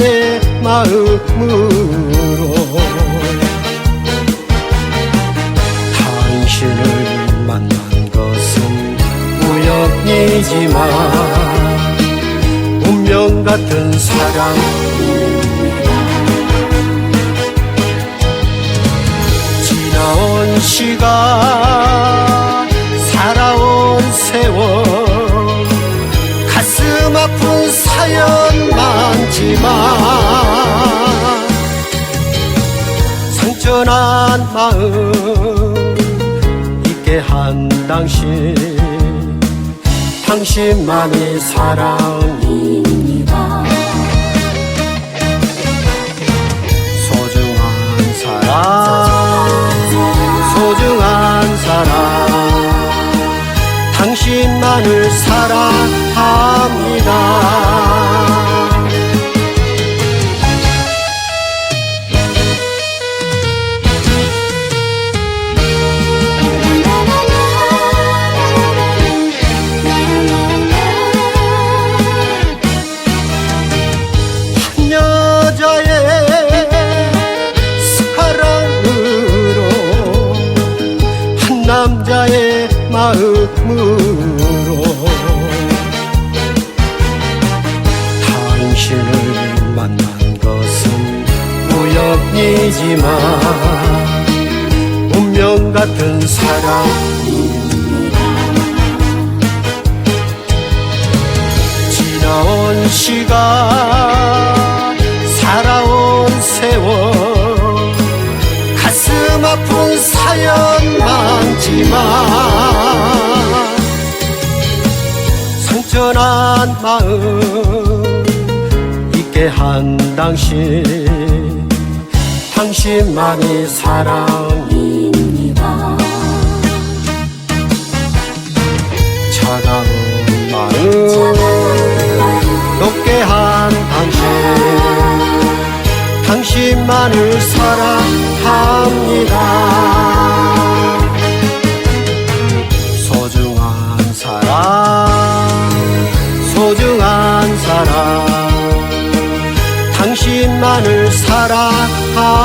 나의 마음으로. 당신을 만난 것은 우연이지만 운명 같은 사랑 지나온 시간 살아온 세월 가슴 아픈 사연. 많지만 상처난 마음 있게 한 당신 당신만이 사랑입니다. 소중한 사랑 소중한 사랑 당신만을 사랑합니다 남자의 마음으로 당신을 만난 것은 우연이지만 운명 같은 사랑입니다. 지나온 시간 아픈 사연 많지만 상처난 마음 있게 한 당신. 당신만이 사랑입니다. 차가운 마음 높게 한 당신 겁니다. 소중한 사랑, 소중한 사랑, 당신만을 사랑합니다.